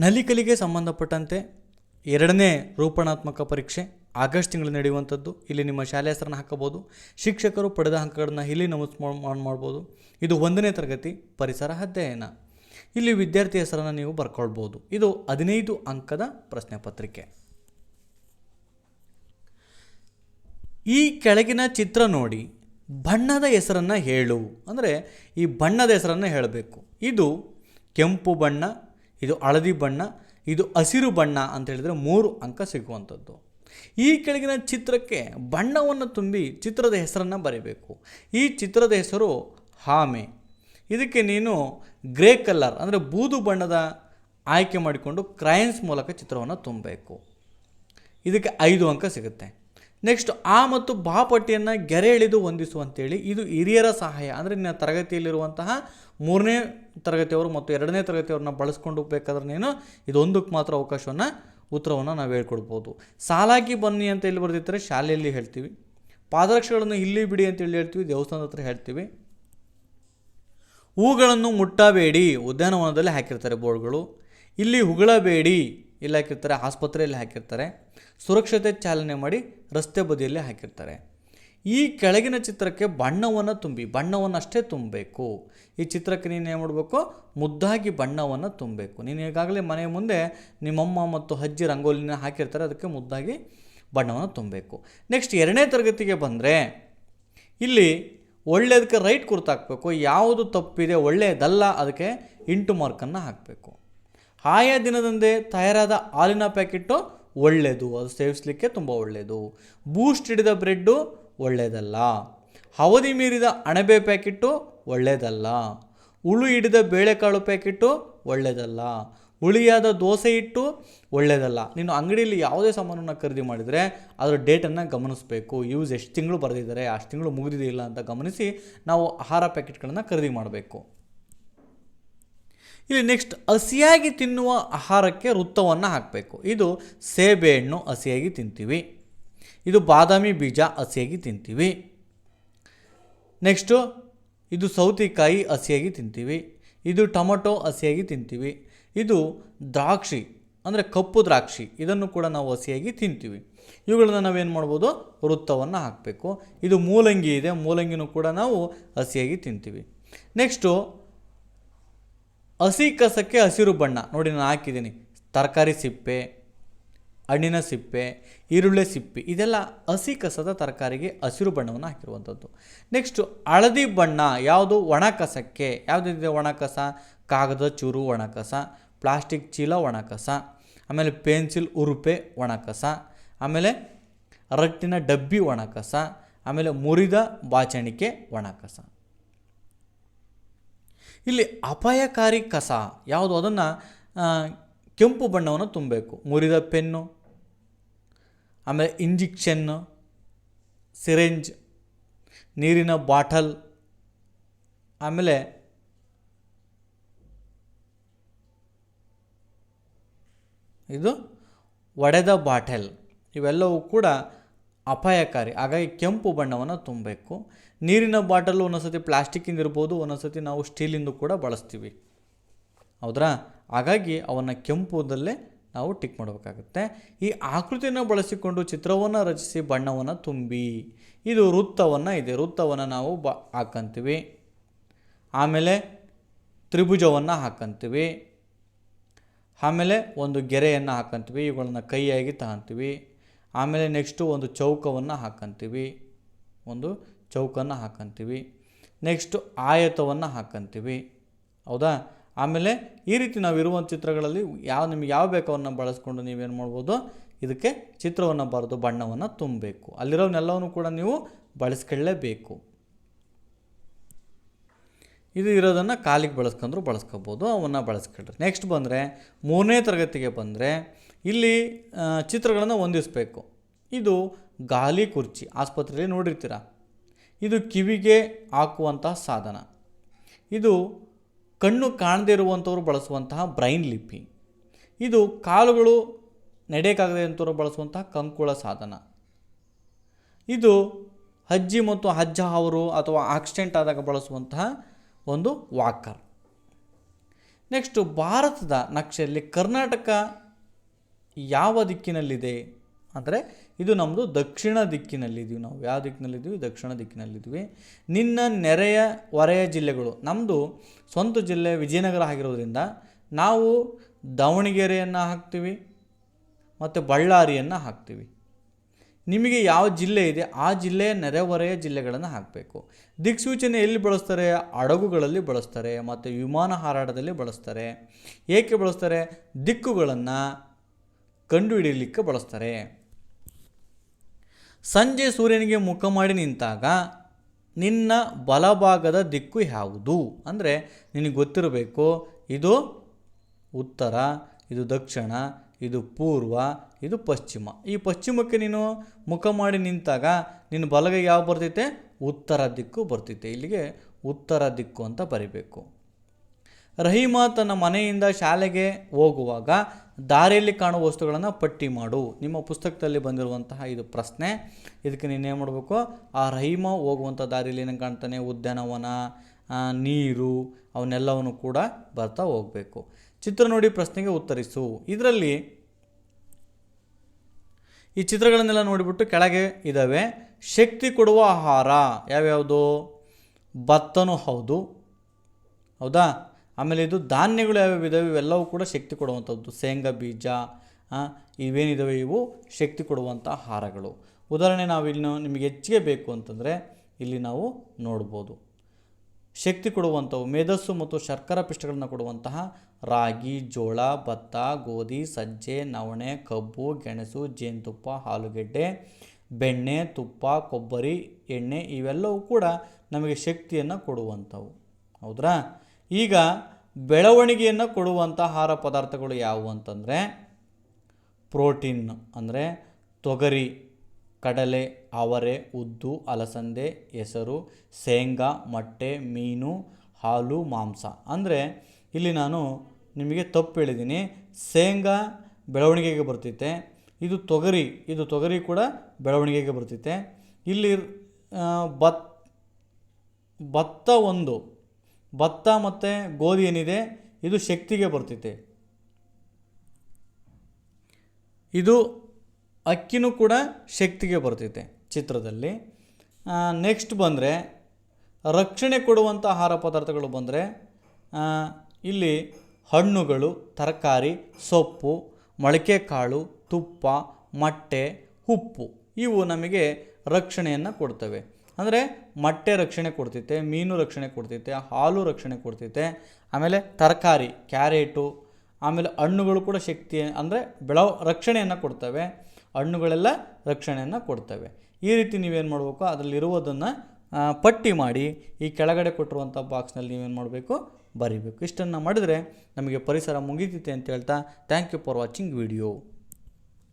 ನಲಿಕಲಿಗೆ ಸಂಬಂಧಪಟ್ಟಂತೆ ಎರಡನೇ ರೂಪಣಾತ್ಮಕ ಪರೀಕ್ಷೆ ಆಗಸ್ಟ್ ತಿಂಗಳು ನಡೆಯುವಂಥದ್ದು. ಇಲ್ಲಿ ನಿಮ್ಮ ಶಾಲೆ ಹೆಸರನ್ನು ಹಾಕಬಹುದು. ಶಿಕ್ಷಕರು ಪಡೆದ ಅಂಕಗಳನ್ನು ಇಲ್ಲಿ ನಮೂದು ಮಾಡ್- ಮಾಡ್ಬೋದು. ಇದು ಒಂದನೇ ತರಗತಿ ಪರಿಸರ ಅಧ್ಯಯನ. ಇಲ್ಲಿ ವಿದ್ಯಾರ್ಥಿ ಹೆಸರನ್ನು ನೀವು ಬರ್ಕೊಳ್ಬೋದು. ಇದು ಹದಿನೈದು ಅಂಕದ ಪ್ರಶ್ನೆ ಪತ್ರಿಕೆ. ಈ ಕೆಳಗಿನ ಚಿತ್ರ ನೋಡಿ. ಬಣ್ಣದ ಹೆಸರನ್ನು ಹೇಳು. ಅಂದರೆ ಈ ಬಣ್ಣದ ಹೆಸರನ್ನು ಹೇಳಬೇಕು. ಇದು ಕೆಂಪು ಬಣ್ಣ ಇದು ಹಳದಿ ಬಣ್ಣ, ಇದು ಹಸಿರು ಬಣ್ಣ ಅಂತ ಹೇಳಿದರೆ ಮೂರು ಅಂಕ ಸಿಗುವಂಥದ್ದು. ಈ ಕೆಳಗಿನ ಚಿತ್ರಕ್ಕೆ ಬಣ್ಣವನ್ನು ತುಂಬಿ ಚಿತ್ರದ ಹೆಸರನ್ನು ಬರೀಬೇಕು. ಈ ಚಿತ್ರದ ಹೆಸರು ಹಾಮೆ. ಇದಕ್ಕೆ ನೀನು ಗ್ರೇ ಕಲರ್ ಅಂದರೆ ಬೂದು ಬಣ್ಣದ ಆಯ್ಕೆ ಮಾಡಿಕೊಂಡು ಕ್ರಯನ್ಸ್ ಮೂಲಕ ಚಿತ್ರವನ್ನು ತುಂಬಬೇಕು. ಇದಕ್ಕೆ ಐದು ಅಂಕ ಸಿಗುತ್ತೆ. ನೆಕ್ಸ್ಟ್ ಆ ಮತ್ತು ಬಾ ಪಟ್ಟಿಯನ್ನು ಗೆರೆ ಎಳೆದು ಹೊಂದಿಸು ಅಂತೇಳಿ ಇದು ಹಿರಿಯರ ಸಹಾಯ. ಅಂದರೆ ನಿನ್ನ ತರಗತಿಯಲ್ಲಿರುವಂತಹ ಮೂರನೇ ತರಗತಿಯವರು ಮತ್ತು ಎರಡನೇ ತರಗತಿಯವ್ರನ್ನ ಬಳಸ್ಕೊಂಡು ಬೇಕಾದ್ರೆ ನೀನು ಇದೊಂದಕ್ಕೆ ಮಾತ್ರ ಅವಕಾಶವನ್ನು, ಉತ್ತರವನ್ನು ನಾವು ಹೇಳ್ಕೊಡ್ಬೋದು. ಸಾಲಾಗಿ ಬನ್ನಿ ಅಂತ ಎಲ್ಲಿ ಬರೆದಿರ್ತಾರೆ? ಶಾಲೆಯಲ್ಲಿ ಹೇಳ್ತೀವಿ. ಪಾದರಕ್ಷೆಗಳನ್ನು ಇಲ್ಲಿ ಬಿಡಿ ಅಂತೇಳಿ ಹೇಳ್ತೀವಿ, ದೇವಸ್ಥಾನದ ಹತ್ರ ಹೇಳ್ತೀವಿ. ಹೂಗಳನ್ನು ಮುಟ್ಟಬೇಡಿ, ಉದ್ಯಾನವನದಲ್ಲಿ ಹಾಕಿರ್ತಾರೆ ಬೋರ್ಡ್ಗಳು. ಇಲ್ಲಿ ಹುಗಳಬೇಡಿ ಇಲ್ಲಿ ಹಾಕಿರ್ತಾರೆ, ಆಸ್ಪತ್ರೆಯಲ್ಲಿ ಹಾಕಿರ್ತಾರೆ. ಸುರಕ್ಷತೆ ಚಾಲನೆ ಮಾಡಿ ರಸ್ತೆ ಬದಿಯಲ್ಲಿ ಹಾಕಿರ್ತಾರೆ. ಈ ಕೆಳಗಿನ ಚಿತ್ರಕ್ಕೆ ಬಣ್ಣವನ್ನು ತುಂಬಿ ಬಣ್ಣವನ್ನು ಅಷ್ಟೇ ತುಂಬಬೇಕು. ಈ ಚಿತ್ರಕ್ಕೆ ನೀನು ಏನು ಮಾಡಬೇಕು? ಮುದ್ದಾಗಿ ಬಣ್ಣವನ್ನು ತುಂಬಬೇಕು. ನೀನು ಈಗಾಗಲೇ ಮನೆಯ ಮುಂದೆ ನಿಮ್ಮಮ್ಮ ಮತ್ತು ಅಜ್ಜಿ ರಂಗೋಲಿನ ಹಾಕಿರ್ತಾರೆ, ಅದಕ್ಕೆ ಮುದ್ದಾಗಿ ಬಣ್ಣವನ್ನು ತುಂಬಬೇಕು. ನೆಕ್ಸ್ಟ್ ಎರಡನೇ ತರಗತಿಗೆ ಬಂದರೆ, ಇಲ್ಲಿ ಒಳ್ಳೆಯದಕ್ಕೆ ರೈಟ್ ಕುರ್ತಾಕಬೇಕು ಯಾವುದು ತಪ್ಪಿದೆ ಒಳ್ಳೆಯದಲ್ಲ ಅದಕ್ಕೆ ಇಂಟು ಮಾರ್ಕನ್ನು ಹಾಕಬೇಕು. ಆಯಾ ದಿನದಂದೇ ತಯಾರಾದ ಹಾಲಿನ ಪ್ಯಾಕೆಟು ಒಳ್ಳೆಯದು ಅದು ಸೇವಿಸಲಿಕ್ಕೆ ತುಂಬ ಒಳ್ಳೆಯದು ಬೂಸ್ಟ್ ಹಿಡಿದ ಬ್ರೆಡ್ಡು ಒಳ್ಳೆಯದಲ್ಲ ಅವಧಿ ಮೀರಿದ ಅಣಬೆ ಪ್ಯಾಕೆಟು ಒಳ್ಳೆಯದಲ್ಲ ಹುಳು ಹಿಡಿದ ಬೇಳೆಕಾಳು ಪ್ಯಾಕೆಟು ಒಳ್ಳೆಯದಲ್ಲ ಹುಳಿಯಾದ ದೋಸೆ ಹಿಟ್ಟು ಒಳ್ಳೆಯದಲ್ಲ ನೀನು ಅಂಗಡಿಯಲ್ಲಿ ಯಾವುದೇ ಸಾಮಾನನ್ನು ಖರೀದಿ ಮಾಡಿದರೆ ಅದರ ಡೇಟನ್ನು ಗಮನಿಸಬೇಕು. ಯೂಸ್ ಎಷ್ಟು ತಿಂಗಳು ಬರೆದಿದ್ದಾರೆ, ಅಷ್ಟು ತಿಂಗಳು ಮುಗಿದಿದೆಯಿಲ್ಲ ಅಂತ ಗಮನಿಸಿ ನಾವು ಆಹಾರ ಪ್ಯಾಕೆಟ್ಗಳನ್ನು ಖರೀದಿ ಮಾಡಬೇಕು. ಇಲ್ಲಿ ನೆಕ್ಸ್ಟ್ ಹಸಿಯಾಗಿ ತಿನ್ನುವ ಆಹಾರಕ್ಕೆ ವೃತ್ತವನ್ನು ಹಾಕಬೇಕು. ಇದು ಸೇಬೆಹಣ್ಣು ಹಸಿಯಾಗಿ ತಿಂತೀವಿ. ಇದು ಬಾದಾಮಿ ಬೀಜ ಹಸಿಯಾಗಿ ತಿಂತೀವಿ. ನೆಕ್ಸ್ಟು ಇದು ಸೌತೆಕಾಯಿ ಹಸಿಯಾಗಿ ತಿಂತೀವಿ. ಇದು ಟೊಮೊಟೊ ಹಸಿಯಾಗಿ ತಿಂತೀವಿ. ಇದು ದ್ರಾಕ್ಷಿ, ಅಂದರೆ ಕಪ್ಪು ದ್ರಾಕ್ಷಿ, ಇದನ್ನು ಕೂಡ ನಾವು ಹಸಿಯಾಗಿ ತಿಂತೀವಿ. ಇವುಗಳನ್ನ ನಾವೇನು ಮಾಡ್ಬೋದು? ವೃತ್ತವನ್ನು ಹಾಕಬೇಕು. ಇದು ಮೂಲಂಗಿ ಇದೆ, ಮೂಲಂಗಿನೂ ಕೂಡ ನಾವು ಹಸಿಯಾಗಿ ತಿಂತೀವಿ. ನೆಕ್ಸ್ಟು ಹಸಿ ಕಸಕ್ಕೆ ಹಸಿರು ಬಣ್ಣ. ನೋಡಿ ನಾನು ಹಾಕಿದ್ದೀನಿ. ತರಕಾರಿ ಸಿಪ್ಪೆ, ಹಣ್ಣಿನ ಸಿಪ್ಪೆ, ಈರುಳ್ಳಿ ಸಿಪ್ಪೆ, ಇದೆಲ್ಲ ಹಸಿ ಕಸದ ತರಕಾರಿಗೆ ಹಸಿರು ಬಣ್ಣವನ್ನು ಹಾಕಿರುವಂಥದ್ದು. ನೆಕ್ಸ್ಟು ಹಳದಿ ಬಣ್ಣ ಯಾವುದು? ಒಣ ಕಸಕ್ಕೆ. ಯಾವುದಿದೆ ಒಣ ಕಸ? ಕಾಗದ ಚೂರು ಒಣ ಕಸ, ಪ್ಲಾಸ್ಟಿಕ್ ಚೀಲ ಒಣ ಕಸ, ಆಮೇಲೆ ಪೆನ್ಸಿಲ್ ಉರುಪೆ ಒಣ ಕಸ, ಆಮೇಲೆ ರಟ್ಟಿನ ಡಬ್ಬಿ ಒಣ ಕಸ, ಆಮೇಲೆ ಮುರಿದ ಬಾಚಣಿಕೆ ಒಣ ಕಸ. ಇಲ್ಲಿ ಅಪಾಯಕಾರಿ ಕಸ ಯಾವುದು? ಅದನ್ನು ಕೆಂಪು ಬಣ್ಣವನ್ನು ತುಂಬಬೇಕು. ಮುರಿದ ಪೆನ್ನು, ಆಮೇಲೆ ಇಂಜೆಕ್ಷನ್ನು ಸಿರೆಂಜ್, ನೀರಿನ ಬಾಟಲ್, ಆಮೇಲೆ ಇದು ಒಡೆದ ಬಾಟಲ್. ಇವೆಲ್ಲವೂ ಕೂಡ ಅಪಾಯಕಾರಿ. ಹಾಗಾಗಿ ಕೆಂಪು ಬಣ್ಣವನ್ನು ತುಂಬಬೇಕು. ನೀರಿನ ಬಾಟಲು ಒಂದೊಂದ್ಸತಿ ಪ್ಲಾಸ್ಟಿಕ್ಕಿಂದ ಇರ್ಬೋದು, ಒಂದೊಂದ್ಸತಿ ನಾವು ಸ್ಟೀಲಿಂದು ಕೂಡ ಬಳಸ್ತೀವಿ. ಹೌದ್ರಾ? ಹಾಗಾಗಿ ಅವನ್ನು ಕೆಂಪುದಲ್ಲೇ ನಾವು ಟಿಕ್ ಮಾಡಬೇಕಾಗುತ್ತೆ. ಈ ಆಕೃತಿಯನ್ನು ಬಳಸಿಕೊಂಡು ಚಿತ್ರವನ್ನು ರಚಿಸಿ ಬಣ್ಣವನ್ನು ತುಂಬಿ. ಇದು ವೃತ್ತವನ್ನು ಇದೆ. ವೃತ್ತವನ್ನು ನಾವು ಬ ಹಾಕಂತೀವಿ. ಆಮೇಲೆ ತ್ರಿಭುಜವನ್ನು ಹಾಕಂತೀವಿ. ಆಮೇಲೆ ಒಂದು ಗೆರೆಯನ್ನು ಹಾಕಂತೀವಿ. ಇವುಗಳನ್ನು ಕೈಯಾಗಿ ತಗೊಂತೀವಿ. ಆಮೇಲೆ ನೆಕ್ಸ್ಟು ಒಂದು ಚೌಕವನ್ನು ಹಾಕಂತೀವಿ. ಒಂದು ಚೌಕನ್ನು ಹಾಕಂತೀವಿ. ನೆಕ್ಸ್ಟು ಆಯತವನ್ನು ಹಾಕಂತೀವಿ. ಹೌದಾ? ಆಮೇಲೆ ಈ ರೀತಿ ನಾವು ಇರುವಂಥ ಚಿತ್ರಗಳಲ್ಲಿ ಯಾವ ನಿಮ್ಗೆ ಯಾವ ಬೇಕವನ್ನು ಬಳಸ್ಕೊಂಡು ನೀವೇನು ಮಾಡ್ಬೋದು? ಇದಕ್ಕೆ ಚಿತ್ರವನ್ನು ಬರೆದು ಬಣ್ಣವನ್ನು ತುಂಬಬೇಕು. ಅಲ್ಲಿರೋನೆಲ್ಲವನ್ನು ಕೂಡ ನೀವು ಬಳಸ್ಕೊಳ್ಳೇಬೇಕು. ಇದು ಇರೋದನ್ನು ಕಾಲಿಗೆ ಬಳಸ್ಕೊಂಡ್ರು ಬಳಸ್ಕೋಬೋದು, ಅವನ್ನು ಬಳಸ್ಕೊಳ್ರಿ. ನೆಕ್ಸ್ಟ್ ಬಂದರೆ ಮೂರನೇ ತರಗತಿಗೆ ಬಂದರೆ ಇಲ್ಲಿ ಚಿತ್ರಗಳನ್ನು ಹೊಂದಿಸಬೇಕು. ಇದು ಗಾಲಿ ಕುರ್ಚಿ ಆಸ್ಪತ್ರೆಯಲ್ಲಿ ನೋಡಿರ್ತೀರ? ಇದು ಕಿವಿಗೆ ಹಾಕುವಂತಹ ಸಾಧನ. ಇದು ಕಣ್ಣು ಕಾಣದೇ ಇರುವಂಥವ್ರು ಬಳಸುವಂತಹ ಬ್ರೈನ್ ಲಿಪಿ. ಇದು ಕಾಲುಗಳು ನಡೆಯೋಕ್ಕಾಗದೇ ಅಂಥವ್ರು ಬಳಸುವಂತಹ ಕಂಕುಳ ಸಾಧನ. ಇದು ಅಜ್ಜಿ ಮತ್ತು ಅಜ್ಜ ಅವರು ಅಥವಾ ಆಕ್ಸಿಡೆಂಟ್ ಆದಾಗ ಬಳಸುವಂತಹ ಒಂದು ವಾಕರ್. ನೆಕ್ಸ್ಟು ಭಾರತದ ನಕ್ಷೆಯಲ್ಲಿ ಕರ್ನಾಟಕ ಯಾವ ದಿಕ್ಕಿನಲ್ಲಿದೆ? ಅಂದರೆ ಇದು ನಮ್ಮದು ದಕ್ಷಿಣ ದಿಕ್ಕಿನಲ್ಲಿದ್ದೀವಿ ನಾವು. ಯಾವ ದಿಕ್ಕಿನಲ್ಲಿದ್ದೀವಿ ದಕ್ಷಿಣ ದಿಕ್ಕಿನಲ್ಲಿದ್ದೀವಿ ನಿನ್ನ ನೆರೆಯ ಹೊರೆಯ ಜಿಲ್ಲೆಗಳು ನಮ್ಮದು ಸ್ವಂತ ಜಿಲ್ಲೆ ವಿಜಯನಗರ ಆಗಿರೋದ್ರಿಂದ ನಾವು ದಾವಣಗೆರೆಯನ್ನು ಹಾಕ್ತೀವಿ ಮತ್ತು ಬಳ್ಳಾರಿಯನ್ನು ಹಾಕ್ತೀವಿ. ನಿಮಗೆ ಯಾವ ಜಿಲ್ಲೆ ಇದೆ, ಆ ಜಿಲ್ಲೆಯ ನೆರೆಹೊರೆಯ ಜಿಲ್ಲೆಗಳನ್ನು ಹಾಕಬೇಕು. ದಿಕ್ಸೂಚನೆ ಎಲ್ಲಿ ಬಳಸ್ತಾರೆ? ಹಡಗುಗಳಲ್ಲಿ ಬಳಸ್ತಾರೆ, ಮತ್ತು ವಿಮಾನ ಹಾರಾಟದಲ್ಲಿ ಬಳಸ್ತಾರೆ. ಏಕೆ ಬಳಸ್ತಾರೆ? ದಿಕ್ಕುಗಳನ್ನು ಕಂಡುಹಿಡಿಯಲಿಕ್ಕೆ ಬಳಸ್ತಾರೆ. ಸಂಜೆ ಸೂರ್ಯನಿಗೆ ಮುಖ ಮಾಡಿ ನಿಂತಾಗ, ನಿನ್ನ ಬಲಭಾಗದ ದಿಕ್ಕು ಯಾವುದು? ಅಂದರೆ, ನಿನಗೆ ಗೊತ್ತಿರಬೇಕು, ಇದು ಉತ್ತರ, ಇದು ದಕ್ಷಿಣ, ಇದು ಪೂರ್ವ, ಇದು ಪಶ್ಚಿಮ. ಈ ಪಶ್ಚಿಮಕ್ಕೆ ನೀನು ಮುಖ ಮಾಡಿ ನಿಂತಾಗ, ನಿನ್ನ ಬಲಗೈ ಯಾವ ಬರ್ತೈತೆ? ಉತ್ತರ ದಿಕ್ಕು ಬರ್ತೈತೆ. ಇಲ್ಲಿಗೆ ಉತ್ತರ ದಿಕ್ಕು ಅಂತ ಬರಿಬೇಕು. ರಹೀಮಾ ತನ್ನ ಮನೆಯಿಂದ ಶಾಲೆಗೆ ಹೋಗುವಾಗ ದಾರಿಯಲ್ಲಿ ಕಾಣುವ ವಸ್ತುಗಳನ್ನು ಪಟ್ಟಿ ಮಾಡು. ನಿಮ್ಮ ಪುಸ್ತಕದಲ್ಲಿ ಬಂದಿರುವಂತಹ ಇದು ಪ್ರಶ್ನೆ. ಇದಕ್ಕೆ ನೀನು ಏನು ಮಾಡಬೇಕು? ಆ ರಹೀಮ ಹೋಗುವಂಥ ದಾರಿಯಲ್ಲಿ ಏನು ಕಾಣ್ತಾನೆ? ಉದ್ಯಾನವನ ನೀರು, ಅವನ್ನೆಲ್ಲವನ್ನು ಕೂಡ ಬರ್ತಾ ಹೋಗಬೇಕು. ಚಿತ್ರ ನೋಡಿ ಪ್ರಶ್ನೆಗೆ ಉತ್ತರಿಸು. ಇದರಲ್ಲಿ ಈ ಚಿತ್ರಗಳನ್ನೆಲ್ಲ ನೋಡಿಬಿಟ್ಟು ಕೆಳಗೆ ಇದ್ದಾವೆ ಶಕ್ತಿ ಕೊಡುವ ಆಹಾರ ಯಾವ್ಯಾವುದು? ಭತ್ತನೂ ಹೌದು. ಹೌದಾ? ಆಮೇಲೆ ಇದು ಧಾನ್ಯಗಳು ಯಾವ್ಯಾವ ಇದಾವೆ? ಇವೆಲ್ಲವೂ ಕೂಡ ಶಕ್ತಿ ಕೊಡುವಂಥದ್ದು. ಶೇಂಗಾ ಬೀಜ ಇವೇನಿದಾವೆ? ಇವು ಶಕ್ತಿ ಕೊಡುವಂಥ ಆಹಾರಗಳು ಉದಾಹರಣೆ ನಾವು ಇಲ್ಲಿ ನಿಮಗೆ ಹೆಚ್ಚಿಗೆ ಬೇಕು ಅಂತಂದರೆ ಇಲ್ಲಿ ನಾವು ನೋಡ್ಬೋದು. ಶಕ್ತಿ ಕೊಡುವಂಥವು, ಮೇಧಸ್ಸು ಮತ್ತು ಶರ್ಕರ ಪಿಷ್ಟಗಳನ್ನು ಕೊಡುವಂತಹ ರಾಗಿ, ಜೋಳ, ಭತ್ತ, ಗೋಧಿ, ಸಜ್ಜೆ, ನವಣೆ, ಕಬ್ಬು, ಗೆಣಸು, ಜೇನುತುಪ್ಪ, ಆಲೂಗೆಡ್ಡೆ, ಬೆಣ್ಣೆ, ತುಪ್ಪ, ಕೊಬ್ಬರಿ, ಎಣ್ಣೆ ಇವೆಲ್ಲವೂ ಕೂಡ ನಮಗೆ ಶಕ್ತಿಯನ್ನು ಕೊಡುವಂಥವು. ಹೌದ್ರಾ? ಈಗ ಬೆಳವಣಿಗೆಯನ್ನು ಕೊಡುವಂಥ ಆಹಾರ ಪದಾರ್ಥಗಳು ಯಾವುವು ಅಂತಂದರೆ ಪ್ರೋಟೀನ್ ಅಂದರೆ ತೊಗರಿ, ಕಡಲೆ, ಅವರೆ, ಉದ್ದು, ಅಲಸಂದೆ, ಹೆಸರು, ಶೇಂಗಾ, ಮೊಟ್ಟೆ, ಮೀನು, ಹಾಲು, ಮಾಂಸ. ಅಂದರೆ ಇಲ್ಲಿ ನಾನು ನಿಮಗೆ ತಪ್ಪು ಹೇಳಿದ್ದೀನಿ ಶೇಂಗಾ ಬೆಳವಣಿಗೆಗೆ ಬರ್ತೈತೆ ಇದು ತೊಗರಿ ಇದು ತೊಗರಿ ಕೂಡ ಬೆಳವಣಿಗೆಗೆ ಬರ್ತೈತೆ ಇಲ್ಲಿ ಭತ್ತ ಒಂದು ಭತ್ತ ಮತ್ತು ಗೋಧಿ ಏನಿದೆ, ಇದು ಶಕ್ತಿಗೆ ಬರ್ತೈತೆ ಇದು ಅಕ್ಕಿನೂ ಕೂಡ ಶಕ್ತಿಗೆ ಬರ್ತೈತೆ ಚಿತ್ರದಲ್ಲಿ. ನೆಕ್ಸ್ಟ್ ಬಂದರೆ ರಕ್ಷಣೆ ಕೊಡುವಂಥ ಆಹಾರ ಪದಾರ್ಥಗಳು ಬಂದರೆ ಇಲ್ಲಿ ಹಣ್ಣುಗಳು, ತರಕಾರಿ, ಸೊಪ್ಪು ಮೊಳಕೆ ಕಾಳು ತುಪ್ಪ, ಮೊಟ್ಟೆ, ಉಪ್ಪು, ಇವು ನಮಗೆ ರಕ್ಷಣೆಯನ್ನು ಕೊಡ್ತವೆ. ಅಂದರೆ ಮೊಟ್ಟೆ ರಕ್ಷಣೆ ಕೊಡ್ತೈತೆ, ಮೀನು ರಕ್ಷಣೆ ಕೊಡ್ತೈತೆ, ಹಾಲು ರಕ್ಷಣೆ ಕೊಡ್ತೈತೆ, ಆಮೇಲೆ ತರಕಾರಿ, ಕ್ಯಾರೆಟು, ಆಮೇಲೆ ಹಣ್ಣುಗಳು ಕೂಡ ಶಕ್ತಿ ಅಂದರೆ ಬೆಳವ ರಕ್ಷಣೆಯನ್ನು ಕೊಡ್ತವೆ, ಹಣ್ಣುಗಳೆಲ್ಲ ರಕ್ಷಣೆಯನ್ನು ಕೊಡ್ತವೆ. ಈ ರೀತಿ ನೀವೇನು ಮಾಡಬೇಕು? ಅದರಲ್ಲಿರುವುದನ್ನು ಪಟ್ಟಿ ಮಾಡಿ, ಈ ಕೆಳಗಡೆ ಕೊಟ್ಟಿರುವಂಥ ಬಾಕ್ಸ್ನಲ್ಲಿ ನೀವೇನು ಮಾಡಬೇಕು? ಬರೀಬೇಕು. ಇಷ್ಟನ್ನು ಮಾಡಿದರೆ ನಮಗೆ ಪರಿಸರ ಮುಗಿತೈತೆ ಅಂತ ಹೇಳ್ತಾ thank you for watching video